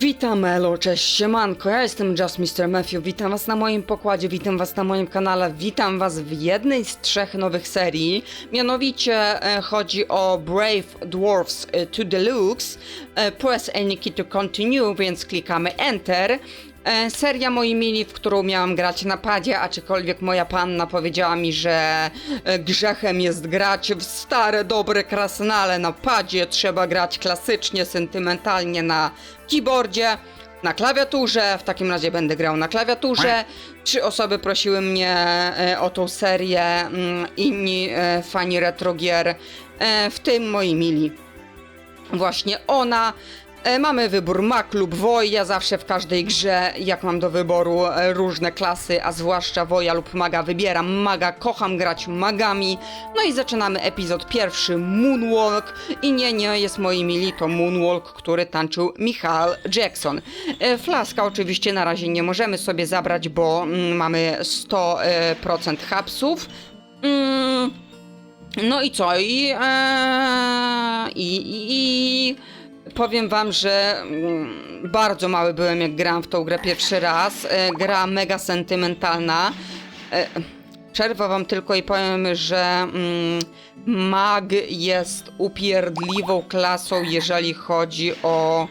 Witam Elo, cześć, siemanko, ja jestem Just Mr. Matthew, witam was na moim pokładzie, witam was na moim kanale, witam was w jednej z trzech nowych serii, mianowicie e, chodzi o Brave Dwarfs e, to Deluxe, e, press any key to continue, więc klikamy Enter, E, Seria moi mili, w którą miałam grać na padzie, aczkolwiek moja panna powiedziała mi, że e, grzechem jest grać w stare, dobre krasnale na padzie. Trzeba grać klasycznie, sentymentalnie na keyboardzie, na klawiaturze. W takim razie będę grał na klawiaturze. Trzy osoby prosiły mnie e, o tą serię, mm, inni fani retro gier, w tym moi mili właśnie ona. E, Mamy wybór mag lub woj. Ja zawsze w każdej grze, jak mam do wyboru e, różne klasy, a zwłaszcza woja lub maga, wybieram maga. Kocham grać magami. No i zaczynamy epizod pierwszy Moonwalk. I nie, nie jest moi mili, to Moonwalk, który tańczył Michael Jackson. E, Flaska oczywiście na razie nie możemy sobie zabrać, bo mm, mamy 100% hapsów. Mm, no i co? I, i, i, i powiem wam, że mm, bardzo mały byłem jak grałam w tą grę pierwszy raz. E, gra mega sentymentalna. E, przerwę wam tylko i powiem, że mm, mag jest upierdliwą klasą, jeżeli chodzi o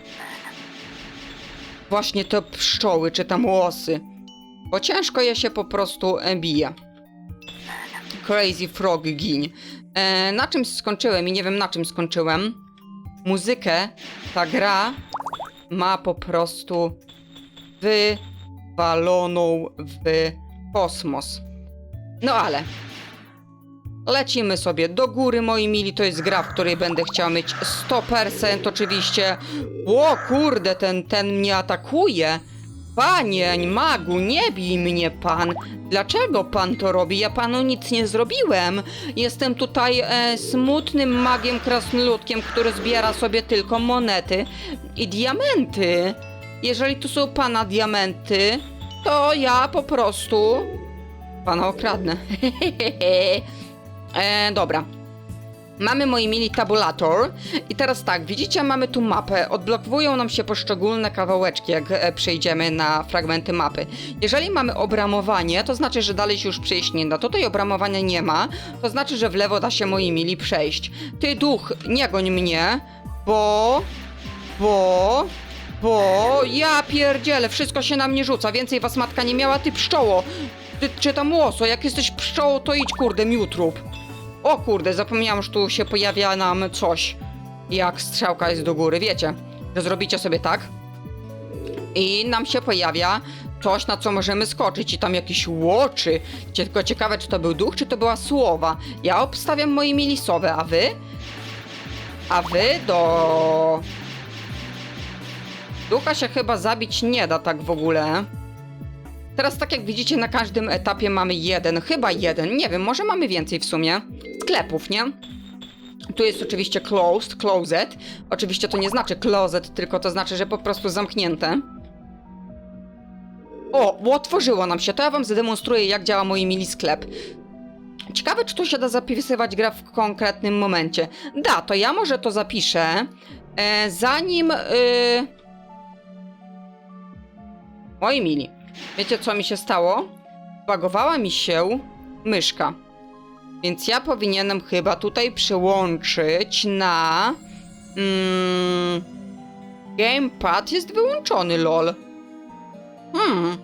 właśnie te pszczoły czy tam łosy. Bo ciężko je się po prostu e, bije. Crazy Frog giń. E, na czym skończyłem i nie wiem na czym skończyłem. Muzykę ta gra ma po prostu wywaloną w kosmos. No ale lecimy sobie do góry, moi mili. To jest gra, w której będę chciał mieć 100% oczywiście. O kurde, ten, ten mnie atakuje. Panie, magu, nie bij mnie pan. Dlaczego pan to robi? Ja panu nic nie zrobiłem. Jestem tutaj e, smutnym magiem krasnoludkiem, który zbiera sobie tylko monety i diamenty. Jeżeli tu są pana diamenty, to ja po prostu pana okradnę. e, dobra. Mamy, moi mili, tabulator i teraz tak, widzicie, mamy tu mapę. Odblokowują nam się poszczególne kawałeczki, jak e, przejdziemy na fragmenty mapy. Jeżeli mamy obramowanie, to znaczy, że dalej się już przejść nie da. Tutaj obramowania nie ma, to znaczy, że w lewo da się, moi mili, przejść. Ty, duch, nie goń mnie, bo... bo... bo... ja pierdzielę, wszystko się na mnie rzuca. Więcej was matka nie miała, ty pszczoło. Ty, czy tam łoso, jak jesteś pszczołą, to idź, kurde, miutrób. O kurde, zapomniałam, że tu się pojawia nam coś. Jak strzałka jest do góry, wiecie, że zrobicie sobie tak i nam się pojawia coś, na co możemy skoczyć i tam jakieś łoczy. Tylko ciekawe, czy to był duch, czy to była słowa. Ja obstawiam moimi lisowe, a wy? A wy do... Ducha się chyba zabić nie da tak w ogóle. Teraz tak jak widzicie na każdym etapie mamy jeden, chyba jeden, nie wiem, może mamy więcej w sumie sklepów, nie? Tu jest oczywiście closed, closet. Oczywiście to nie znaczy closet, tylko to znaczy, że po prostu zamknięte. O, otworzyło nam się. To ja wam zademonstruję, jak działa mój mini sklep. Ciekawe, czy tu się da zapisywać gra w konkretnym momencie. Da, to ja może to zapiszę, e, zanim... E... Moi mili, wiecie co mi się stało? Bagowała mi się myszka. Więc ja powinienem chyba tutaj przełączyć na. Mm, gamepad jest wyłączony, lol. Hmm.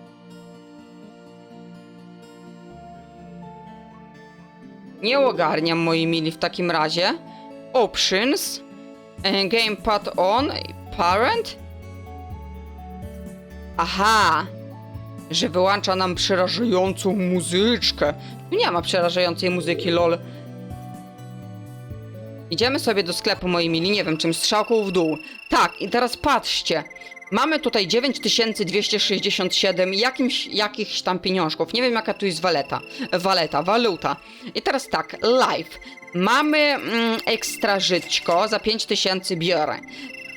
Nie ogarniam, moi mili, w takim razie. Options. e, Gamepad on. Parent. Aha. Że wyłącza nam przerażającą muzyczkę. Nie ma przerażającej muzyki, lol. Idziemy sobie do sklepu, moi mili, nie wiem, czym strzałką w dół. Tak, i teraz patrzcie. Mamy tutaj 9267 jakimś, jakichś tam pieniążków. Nie wiem, jaka tu jest waleta. Waleta, waluta. I teraz tak, live. Mamy mm, ekstra żyćko, za 5000 biorę.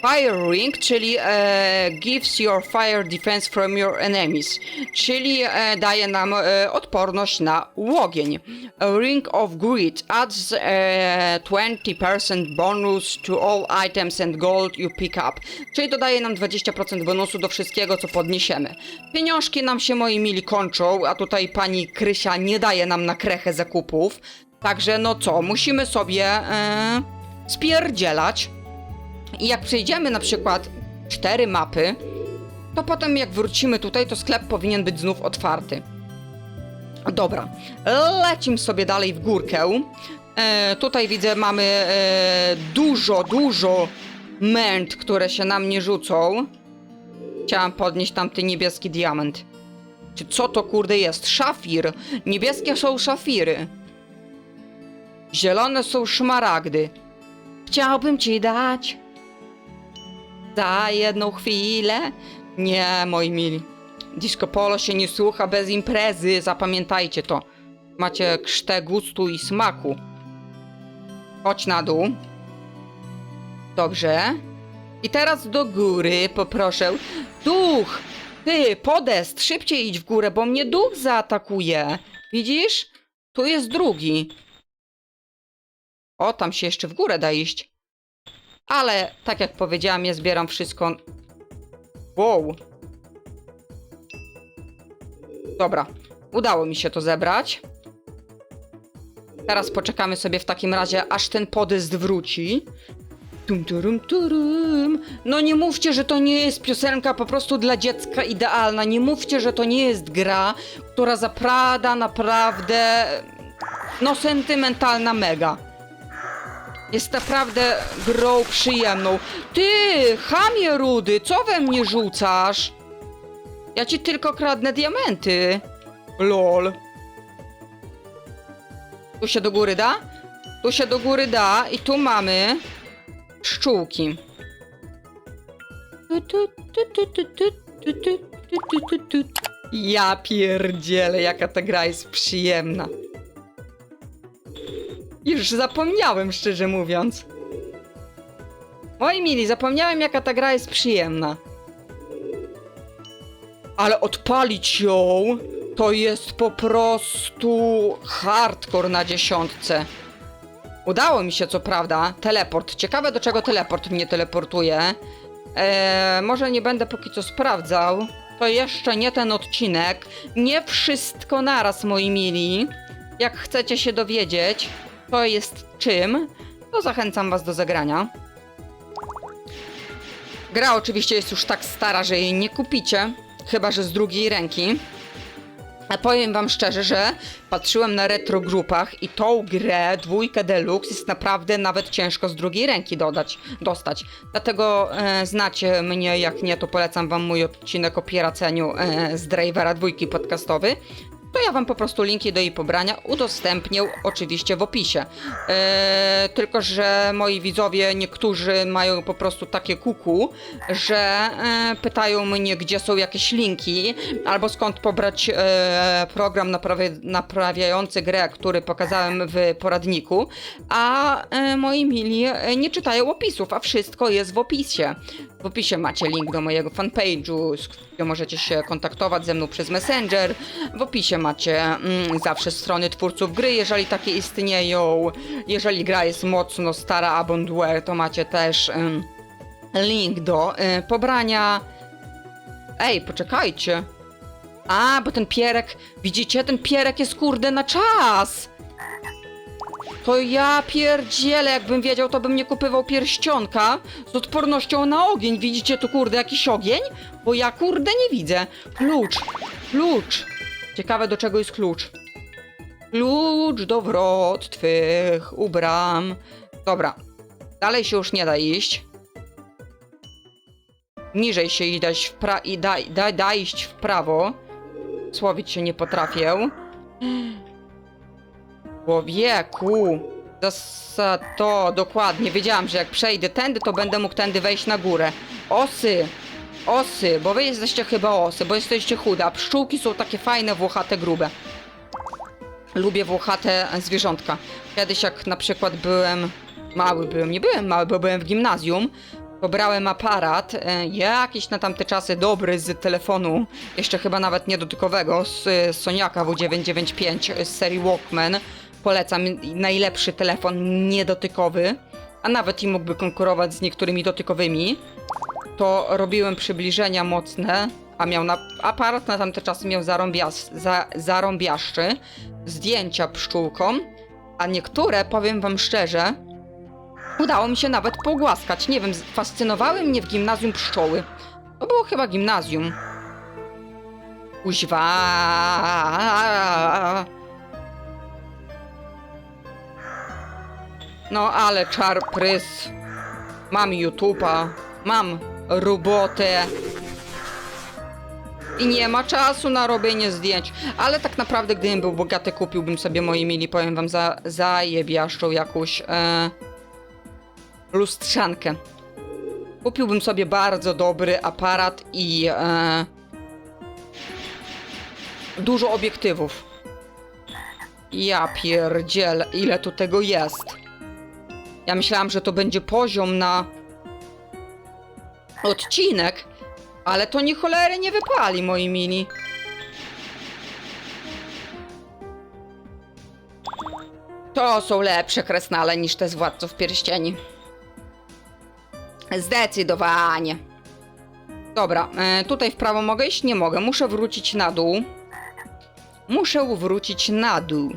Fire Ring, czyli e, gives your fire defense from your enemies, czyli e, daje nam e, odporność na ogień. A Ring of Greed adds e, 20% bonus to all items and gold you pick up, czyli dodaje nam 20% bonusu do wszystkiego, co podniesiemy. Pieniążki nam się, moi mili, kończą, a tutaj pani Krysia nie daje nam na krechę zakupów, także no co, musimy sobie e, spierdzielać. I jak przejdziemy na przykład cztery mapy, to potem jak wrócimy tutaj, to sklep powinien być znów otwarty. Dobra, lecimy sobie dalej w górkę. E, tutaj widzę, mamy e, dużo, dużo męt, które się na mnie rzucą. Chciałam podnieść tamty niebieski diament. Czy co to kurde jest? Szafir. Niebieskie są szafiry. Zielone są szmaragdy. Chciałbym ci dać za jedną chwilę. Nie, moi mili. Disco polo się nie słucha bez imprezy, zapamiętajcie to. Macie krztę gustu i smaku. Chodź na dół. Dobrze. I teraz do góry poproszę. Duch! Ty, podest, szybciej idź w górę, bo mnie duch zaatakuje. Widzisz? Tu jest drugi. O, tam się jeszcze w górę da iść. Ale, tak jak powiedziałam, ja zbieram wszystko. Wow. Dobra, udało mi się to zebrać. Teraz poczekamy sobie w takim razie, aż ten podest wróci. Tum, turum, turum. No nie mówcie, że to nie jest piosenka po prostu dla dziecka idealna. Nie mówcie, że to nie jest gra, która zaprada naprawdę no sentymentalna mega jest naprawdę grą przyjemną. Ty, chamie rudy, co we mnie rzucasz? Ja ci tylko kradnę diamenty. Lol. Tu się do góry da? Tu się do góry da i tu mamy pszczółki. Ja pierdzielę, jaka ta gra jest przyjemna. Już zapomniałem, szczerze mówiąc. Moi mili, zapomniałem, jaka ta gra jest przyjemna. Ale odpalić ją to jest po prostu hardcore na dziesiątce. Udało mi się, co prawda, teleport. Ciekawe, do czego teleport mnie teleportuje. Eee, może nie będę póki co sprawdzał. To jeszcze nie ten odcinek. Nie wszystko naraz, moi mili. Jak chcecie się dowiedzieć, to jest czym, to zachęcam was do zagrania. Gra oczywiście jest już tak stara, że jej nie kupicie, chyba że z drugiej ręki. A powiem wam szczerze, że patrzyłem na retro grupach i tą grę, dwójkę deluxe, jest naprawdę nawet ciężko z drugiej ręki dodać, dostać. Dlatego e, znacie mnie, jak nie, to polecam wam mój odcinek o piraceniu e, z Drivera dwójki podcastowy. To ja wam po prostu linki do jej pobrania udostępnię oczywiście w opisie. E, tylko, że moi widzowie, niektórzy mają po prostu takie kuku, że e, pytają mnie, gdzie są jakieś linki, albo skąd pobrać e, program naprawia, naprawiający grę, który pokazałem w poradniku, a moi mili nie czytają opisów, a wszystko jest w opisie. W opisie macie link do mojego fanpage'u, z gdzie możecie się kontaktować ze mną przez Messenger. W opisie macie mm, zawsze strony twórców gry, jeżeli takie istnieją. Jeżeli gra jest mocno stara, abandonware, to macie też ym, link do y, pobrania. Ej, poczekajcie. A, bo ten pierek, widzicie, ten pierek jest kurde na czas. To ja pierdzielę, jakbym wiedział, to bym nie kupywał pierścionka z odpornością na ogień. Widzicie tu kurde jakiś ogień? Bo ja kurde nie widzę. Klucz, klucz. Ciekawe do czego jest klucz. Klucz do wrot twych ubram. Dobra, dalej się już nie da iść. Niżej się dać w pra... i da, da, da iść w prawo. Słowić się nie potrafię. Człowieku! Zasa to, dokładnie. Wiedziałam, że jak przejdę tędy, to będę mógł tędy wejść na górę. Osy! Osy, bo wy jesteście chyba osy, bo jesteście chude, a pszczółki są takie fajne, włochate, grube. Lubię włochate zwierzątka. Kiedyś jak na przykład byłem... Mały byłem, nie byłem mały, bo byłem w gimnazjum, pobrałem aparat, e, jakiś na tamte czasy dobry z telefonu, jeszcze chyba nawet niedotykowego, z e, Soniaka W995 z serii Walkman. Polecam, najlepszy telefon niedotykowy, a nawet i mógłby konkurować z niektórymi dotykowymi. To robiłem przybliżenia mocne, a miał na, aparat na tamte czasy miał zarąbias, za, zarąbiaszczy, zdjęcia pszczółką, a niektóre, powiem wam szczerze, Udało mi się nawet pogłaskać. Nie wiem, fascynowały mnie w gimnazjum pszczoły. To było chyba gimnazjum. Kuźwa. No ale czar prys. Mam YouTube'a, mam robotę. I nie ma czasu na robienie zdjęć. Ale tak naprawdę, gdybym był bogaty, kupiłbym sobie moi mili, powiem wam, za, zajebiaszczą jakąś. E lustrzankę. Kupiłbym sobie bardzo dobry aparat i e, dużo obiektywów. Ja pierdziel, ile tu tego jest. Ja myślałam, że to będzie poziom na odcinek, ale to ni cholery nie wypali, moi mili. To są lepsze kresnale niż te z Władców Pierścieni. Zdecydowanie. Dobra, e, tutaj w prawo mogę iść? Nie mogę. Muszę wrócić na dół. Muszę wrócić na dół.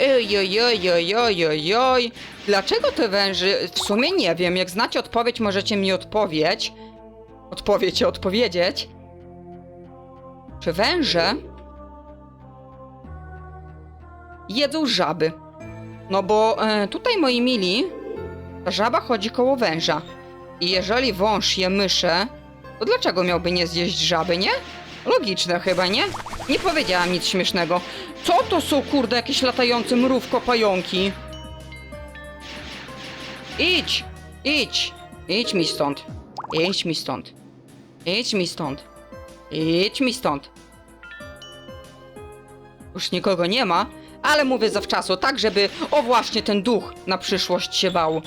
Oj, oj, oj, oj, oj, oj, oj. Dlaczego te węży? W sumie nie wiem. Jak znacie odpowiedź, możecie mi odpowiedzieć. Odpowiedź, odpowiedzieć. Czy węże jedzą żaby? No bo e, tutaj, moi mili, żaba chodzi koło węża. I jeżeli wąż je myszę, to dlaczego miałby nie zjeść żaby, nie? Logiczne chyba, nie? Nie powiedziałam nic śmiesznego. Co to są, kurde, jakieś latające mrówko pająki? Idź! Idź! Idź mi stąd. Idź mi stąd. Idź mi stąd. Idź mi stąd. Już nikogo nie ma, ale mówię zawczasu, tak żeby, o właśnie, ten duch na przyszłość się bał.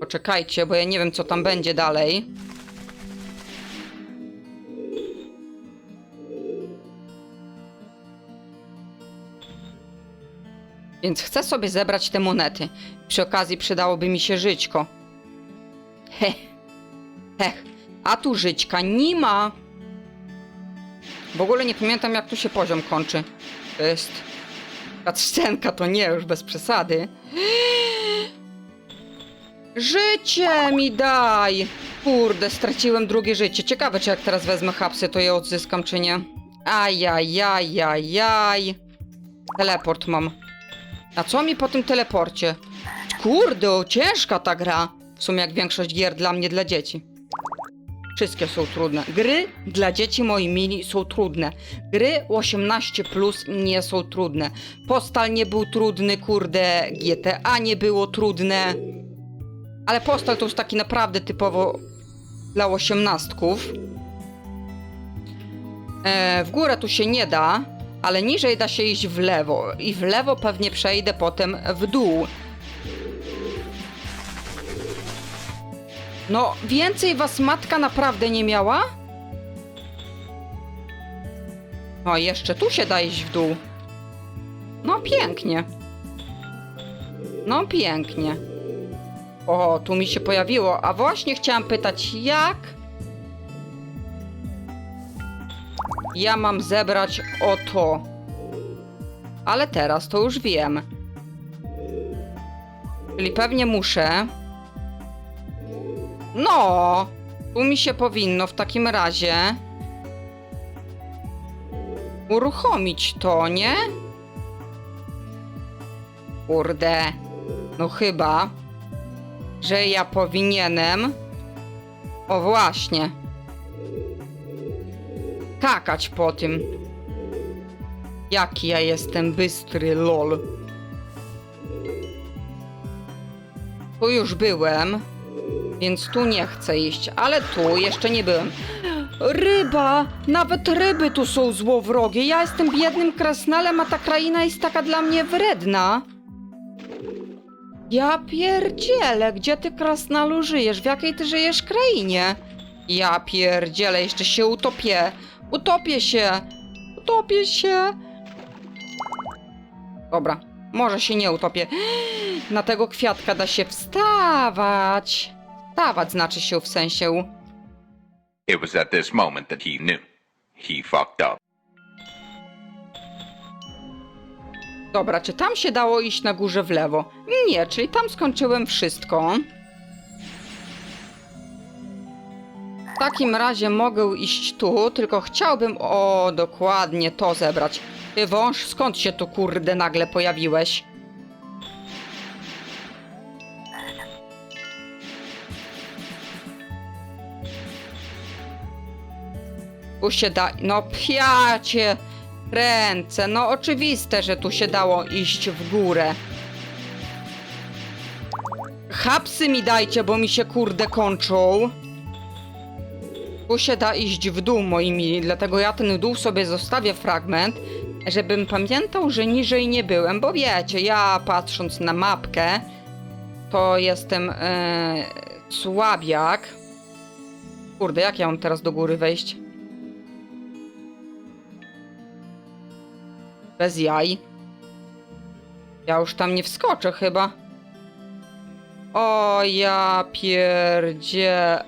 Poczekajcie, bo ja nie wiem, co tam będzie dalej. Więc chcę sobie zebrać te monety. Przy okazji przydałoby mi się żyćko. Heh. Heh. A tu żyćka nie ma. W ogóle nie pamiętam, jak tu się poziom kończy. To jest... Cutscenka to nie, już bez przesady. Życie mi daj! Kurde, straciłem drugie życie. Ciekawe, czy jak teraz wezmę hapsy, to je odzyskam, czy nie. Ajajajajaj. Teleport mam. A co mi po tym teleporcie? Kurde, o, ciężka ta gra. W sumie jak większość gier dla mnie, dla dzieci. Wszystkie są trudne. Gry dla dzieci, moi są trudne. Gry 18 plus nie są trudne. Postal nie był trudny, kurde. GTA nie było trudne. Ale Postal to już taki naprawdę typowo dla osiemnastków. E, w górę tu się nie da, ale niżej da się iść w lewo. I w lewo pewnie przejdę potem w dół. No, więcej was matka naprawdę nie miała? O, jeszcze tu się da iść w dół. No, pięknie. No, pięknie. O, tu mi się pojawiło. A właśnie chciałam pytać, jak... Ja mam zebrać o to. Ale teraz to już wiem. Czyli pewnie muszę... No, tu mi się powinno w takim razie uruchomić to, nie? Kurde, no chyba, że ja powinienem. O właśnie. Kakać po tym. Jaki ja jestem bystry, lol. Tu już byłem. Więc tu nie chcę iść, ale tu jeszcze nie byłem. Ryba! Nawet ryby tu są złowrogie. Ja jestem biednym krasnalem, a ta kraina jest taka dla mnie wredna. Ja pierdzielę, gdzie ty krasnalu żyjesz? W jakiej ty żyjesz krainie? Ja pierdzielę, jeszcze się utopię. Utopię się. Utopię się. Dobra, może się nie utopię. Na tego kwiatka da się wstawać. Wstawać znaczy się w sensie. It was at this moment that he knew. He fucked up. Dobra, czy tam się dało iść na górze w lewo? Nie, czyli tam skończyłem wszystko. W takim razie mogę iść tu, tylko chciałbym o dokładnie to zebrać. Ty wąż, skąd się tu kurde nagle pojawiłeś? Tu się da... No piacie ręce. No oczywiste, że tu się dało iść w górę. Hapsy mi dajcie, bo mi się kurde kończą. Tu się da iść w dół, moi mili, dlatego ja ten dół sobie zostawię fragment, żebym pamiętał, że niżej nie byłem, bo wiecie, ja patrząc na mapkę, to jestem e, słabiak. Kurde, jak ja mam teraz do góry wejść? Bez jaj. Ja już tam nie wskoczę chyba. O ja pierdzie.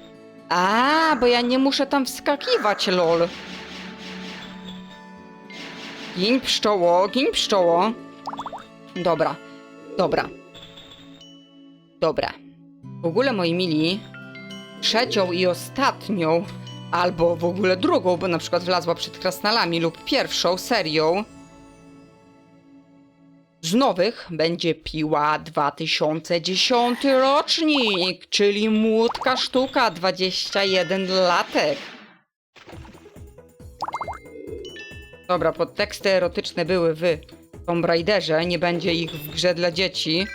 A, bo ja nie muszę tam wskakiwać, lol. Gin pszczoło, gin pszczoło. Dobra, dobra. Dobra. W ogóle, moi mili, trzecią i ostatnią, albo w ogóle drugą, bo na przykład wlazła przed krasnalami, lub pierwszą serią, z nowych będzie Piła 2010 rocznik, czyli młódka sztuka 21 latek. Dobra, podteksty erotyczne były w Tomb Raiderze, nie będzie ich w grze dla dzieci,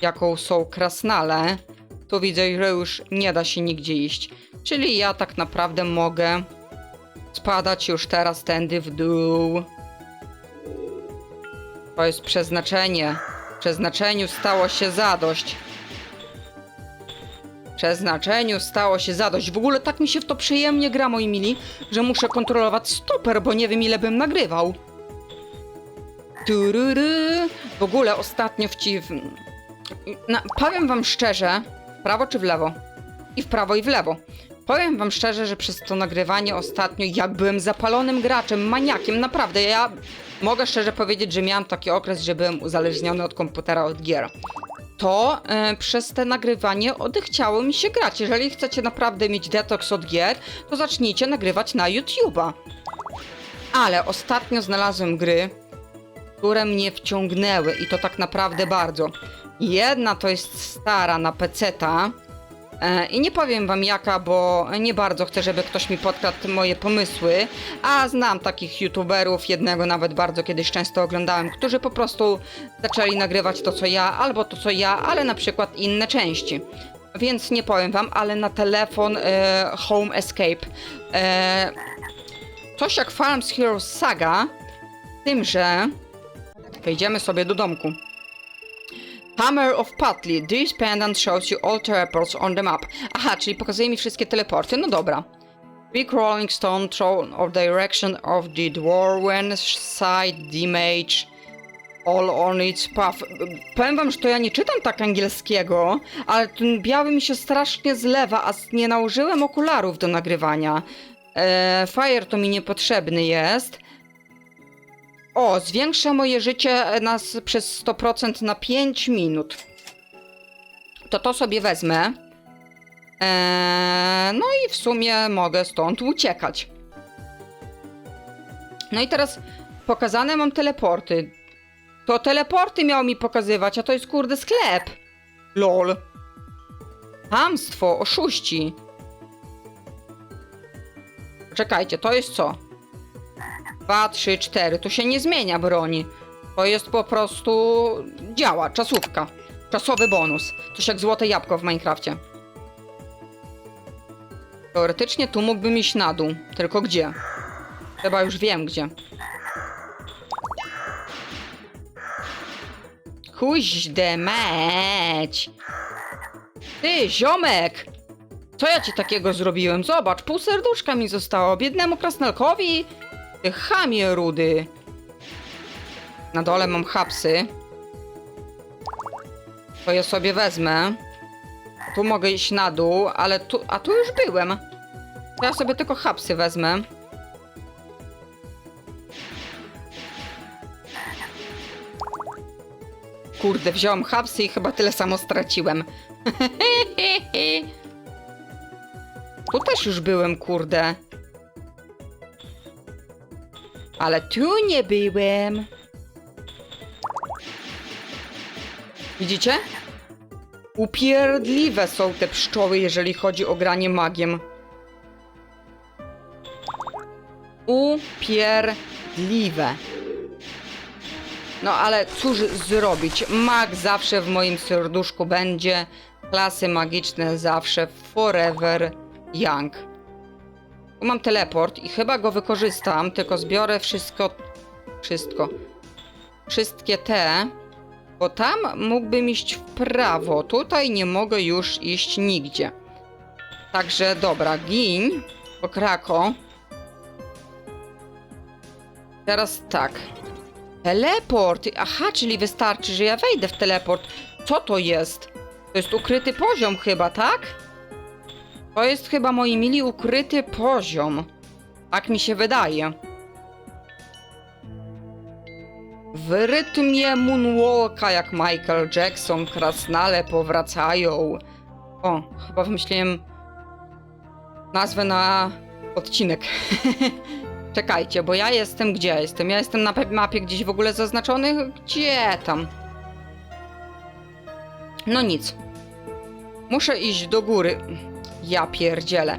jaką są krasnale. Tu widzę, że już nie da się nigdzie iść. Czyli ja tak naprawdę mogę spadać już teraz tędy w dół. To jest przeznaczenie. Przeznaczeniu stało się zadość. Przeznaczeniu stało się zadość. W ogóle tak mi się w to przyjemnie gra, moi mili, że muszę kontrolować stoper, bo nie wiem ile bym nagrywał. Turury. W ogóle ostatnio w ci... w- Na, powiem wam szczerze, w prawo czy w lewo? I w prawo i w lewo. Powiem wam szczerze, że przez to nagrywanie ostatnio ja byłem zapalonym graczem, maniakiem, naprawdę. Ja mogę szczerze powiedzieć, że miałam taki okres, że byłem uzależniony od komputera, od gier. To e, przez te nagrywanie odechciało mi się grać. Jeżeli chcecie naprawdę mieć detoks od gier, to zacznijcie nagrywać na YouTube'a. Ale ostatnio znalazłem gry, które mnie wciągnęły i to tak naprawdę bardzo. Jedna to jest stara na peceta, I nie powiem wam jaka, bo nie bardzo chcę, żeby ktoś mi podkradł moje pomysły, a znam takich youtuberów, jednego nawet bardzo kiedyś często oglądałem, którzy po prostu zaczęli nagrywać to co ja, albo to co ja, ale na przykład inne części. Więc nie powiem wam, ale na telefon e, Home Escape. E, coś jak Farms Heroes Saga, tym, że wejdziemy sobie do domku. Hammer of Putley. This pendant shows you all teleports on the map. Aha, czyli pokazuje mi wszystkie teleporty. No dobra. Big rolling stone thrown of direction of the dwarven side the mage. All on its path. Powiem wam, że to ja nie czytam tak angielskiego, ale ten biały mi się strasznie zlewa, a nie nałożyłem okularów do nagrywania. E, fire to mi niepotrzebny jest. O, zwiększa moje życie nas przez 100% na 5 minut. To to sobie wezmę. Eee, no i w sumie mogę stąd uciekać. No i teraz pokazane mam teleporty. To teleporty miał mi pokazywać, a to jest kurde sklep. Lol. Hamstwo, oszuści. Czekajcie, to jest co? 2, 3, 4. Tu się nie zmienia broni. To jest po prostu. działa, czasówka. Czasowy bonus. Coś jak złote jabłko w Minecrafcie. Teoretycznie tu mógłbym iść na dół. Tylko gdzie? Chyba już wiem gdzie. Kuźde meć! Ty, ziomek! Co ja ci takiego zrobiłem? Zobacz, pół serduszka mi zostało. Biednemu krasnalkowi? Ty chamie rudy. Na dole mam hapsy. To je sobie wezmę. Tu mogę iść na dół, ale tu... A tu już byłem. To ja sobie tylko hapsy wezmę. Kurde, wziąłem hapsy i chyba tyle samo straciłem. tu też już byłem, kurde. Ale tu nie byłem. Widzicie? Upierdliwe są te pszczoły, jeżeli chodzi o granie magiem. Upierdliwe. No ale cóż zrobić? Mag zawsze w moim serduszku będzie. Klasy magiczne zawsze forever young. Mam teleport i chyba go wykorzystam, tylko zbiorę wszystko. Wszystko. Wszystkie te. Bo tam mógłbym iść w prawo. Tutaj nie mogę już iść nigdzie. Także dobra, gin. Pokrako. Teraz tak. Teleport! Aha, czyli wystarczy, że ja wejdę w teleport. Co to jest? To jest ukryty poziom chyba, tak? To jest chyba, moi mili, ukryty poziom. Tak mi się wydaje. W rytmie moonwalka, jak Michael Jackson, krasnale powracają. O, chyba wymyśliłem nazwę na odcinek. Czekajcie, bo ja jestem gdzie jestem? Ja jestem na mapie gdzieś w ogóle zaznaczony? Gdzie tam? No nic. Muszę iść do góry. Ja pierdzielę.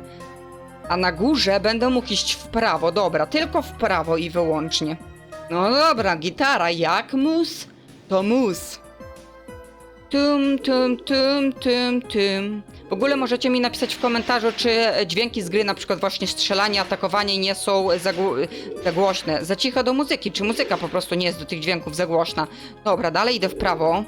A na górze będę mógł iść w prawo. Dobra, tylko w prawo i wyłącznie. No dobra, gitara jak mus, to mus. Tum, tum, tum, tum, tum. W ogóle możecie mi napisać w komentarzu, czy dźwięki z gry, na przykład właśnie strzelanie, atakowanie nie są za, za głośne. Za cicho do muzyki, czy muzyka po prostu nie jest do tych dźwięków za głośna. Dobra, dalej idę w prawo.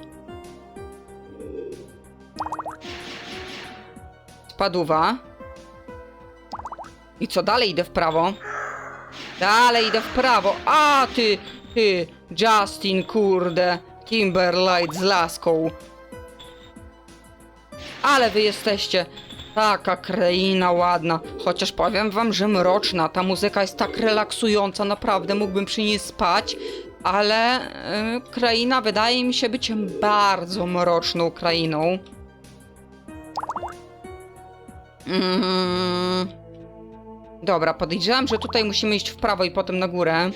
I co, dalej idę w prawo? Dalej idę w prawo. A ty, ty, Justin, kurde. Timberlight z laską. Ale wy jesteście taka kraina ładna. Chociaż powiem wam, że mroczna. Ta muzyka jest tak relaksująca, naprawdę mógłbym przy niej spać. Ale y, kraina wydaje mi się być bardzo mroczną krainą. Mm. Dobra, podejrzewam, że tutaj musimy iść w prawo i potem na górę.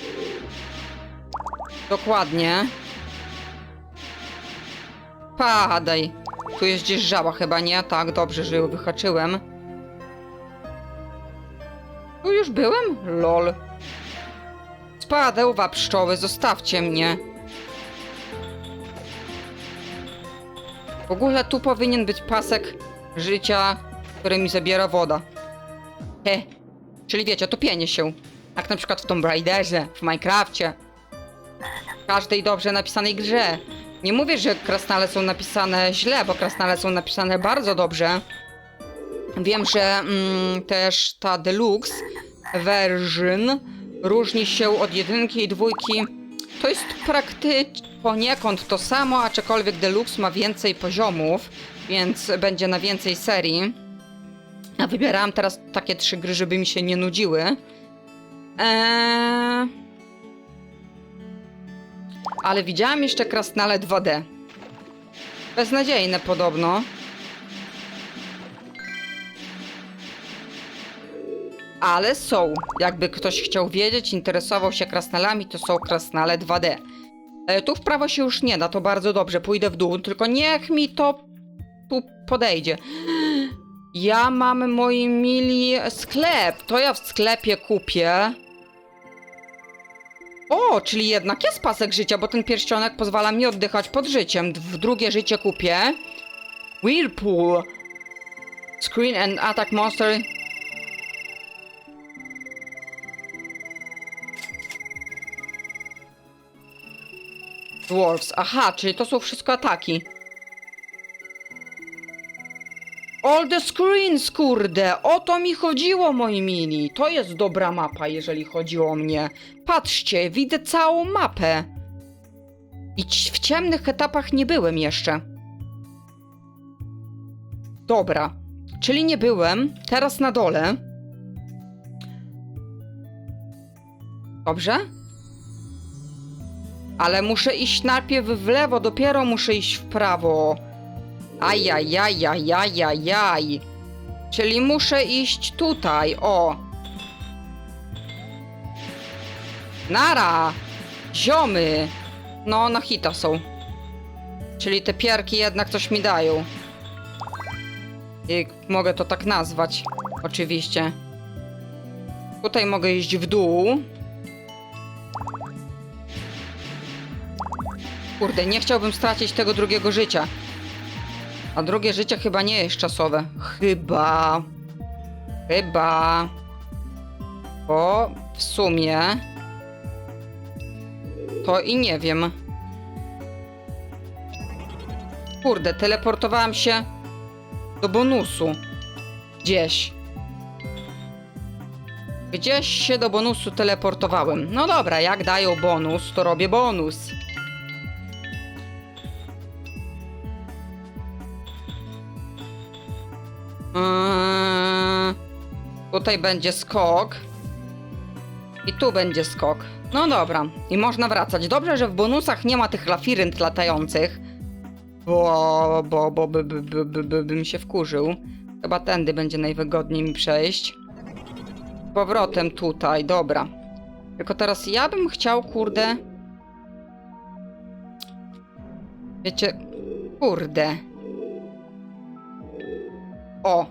Dokładnie. Padaj. Tu jest gdzieś żaba chyba, nie? Tak, dobrze, że ją wyhaczyłem. Tu już byłem? Lol. Spadełwa pszczoły, zostawcie mnie. W ogóle tu powinien być pasek życia, który mi zabiera woda. He. Czyli wiecie, topienie się. Jak na przykład w Tomb Raiderze, w Minecrafcie. W każdej dobrze napisanej grze. Nie mówię, że krasnale są napisane źle, bo krasnale są napisane bardzo dobrze. Wiem, że mm, też ta deluxe version różni się od jedynki i dwójki. To jest praktycznie poniekąd to samo, aczkolwiek deluxe ma więcej poziomów, więc będzie na więcej serii. Ja wybierałam teraz takie trzy gry, żeby mi się nie nudziły. Eee... Ale widziałam jeszcze Krasnale 2D. Beznadziejne podobno. Ale są. Jakby ktoś chciał wiedzieć, interesował się krasnalami, to są krasnale 2D. E, tu w prawo się już nie da, to bardzo dobrze. Pójdę w dół, tylko niech mi to tu podejdzie. Ja mam, moi mili, sklep. To ja w sklepie kupię. O, czyli jednak jest pasek życia, bo ten pierścionek pozwala mi oddychać pod życiem. W drugie życie kupię. Whirlpool. Screen and Attack Monster. Dwarfs. Aha, czyli to są wszystko ataki. All the screens, kurde! O to mi chodziło, moi mili. To jest dobra mapa, jeżeli chodzi o mnie. Patrzcie, widzę całą mapę. I w ciemnych etapach nie byłem jeszcze. Dobra, czyli nie byłem. Teraz na dole. Dobrze? Ale muszę iść najpierw w lewo, dopiero muszę iść w prawo. Ajajajajajajaj. Czyli muszę iść tutaj, o. Nara! Ziomy! No, na hita są. Czyli te pierki jednak coś mi dają. I mogę to tak nazwać. Oczywiście. Tutaj mogę iść w dół. Kurde, nie chciałbym stracić tego drugiego życia. A drugie życie chyba nie jest czasowe. Chyba. Chyba. Bo w sumie. To i nie wiem. Kurde, teleportowałam się do bonusu. Gdzieś. Gdzieś się do bonusu teleportowałem. No dobra, jak dają bonus, to robię bonus. Tutaj będzie skok. I tu będzie skok. No dobra, i można wracać. Dobrze, że w bonusach nie ma tych lafirynt latających. Bo, bo, bo by, by, by, by, by, bym się wkurzył. Chyba tędy będzie najwygodniej mi przejść. Powrotem tutaj, dobra. Tylko teraz ja bym chciał, kurde. Wiecie, kurde. O,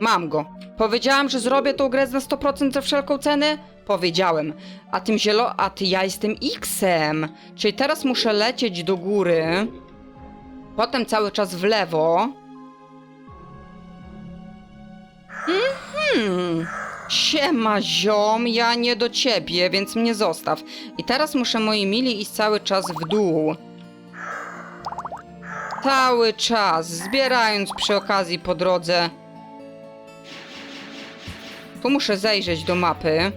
mam go. Powiedziałam, że zrobię tą grę za 100% za wszelką cenę? Powiedziałem. A tym zielo... A ty, ja jestem X-em. Czyli teraz muszę lecieć do góry. Potem cały czas w lewo. Mhm. Siema ziom, ja nie do ciebie, więc mnie zostaw. I teraz muszę, moi mili, iść cały czas w dół. Cały czas, zbierając przy okazji po drodze. Tu muszę zajrzeć do mapy.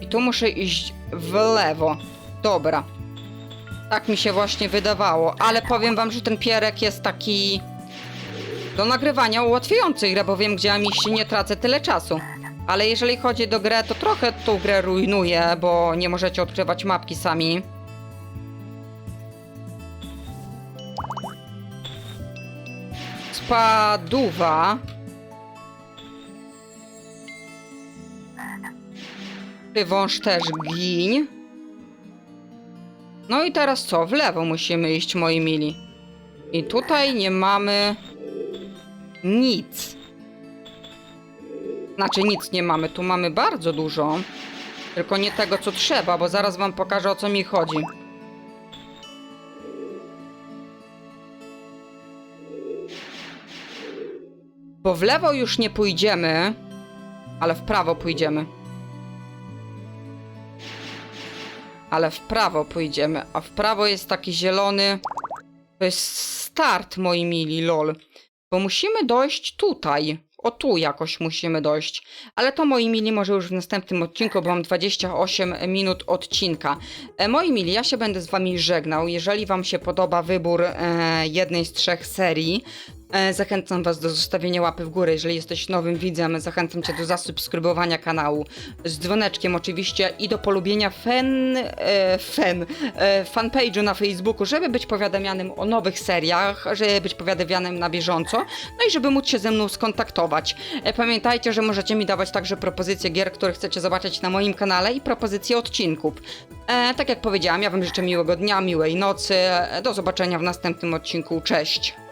I tu muszę iść w lewo. Dobra. Tak mi się właśnie wydawało, ale powiem wam, że ten pierek jest taki do nagrywania ułatwiający grę, bo wiem gdzie mam iść i nie tracę tyle czasu. Ale jeżeli chodzi do grę, to trochę tą grę rujnuje, bo nie możecie odkrywać mapki sami. Spaduwa. Ty wąż też giń. No i teraz co? W lewo musimy iść, moi mili. I tutaj nie mamy nic. Znaczy nic nie mamy, tu mamy bardzo dużo. Tylko nie tego, co trzeba, bo zaraz wam pokażę, o co mi chodzi. Bo w lewo już nie pójdziemy, ale w prawo pójdziemy. Ale w prawo pójdziemy, a w prawo jest taki zielony. To jest start, moi mili, lol. Bo musimy dojść tutaj. O tu jakoś musimy dojść. Ale to, moi mili, może już w następnym odcinku, bo mam 28 minut odcinka. E, moi mili, ja się będę z wami żegnał. Jeżeli wam się podoba wybór e, jednej z trzech serii, zachęcam was do zostawienia łapy w górę. Jeżeli jesteś nowym widzem, zachęcam cię do zasubskrybowania kanału z dzwoneczkiem oczywiście i do polubienia fan, e, fan, e, fanpage'u na Facebooku, żeby być powiadamianym o nowych seriach, żeby być powiadamianym na bieżąco, no i żeby móc się ze mną skontaktować. E, pamiętajcie, że możecie mi dawać także propozycje gier, które chcecie zobaczyć na moim kanale i propozycje odcinków. E, tak jak powiedziałam, ja wam życzę miłego dnia, miłej nocy. E, do zobaczenia w następnym odcinku. Cześć!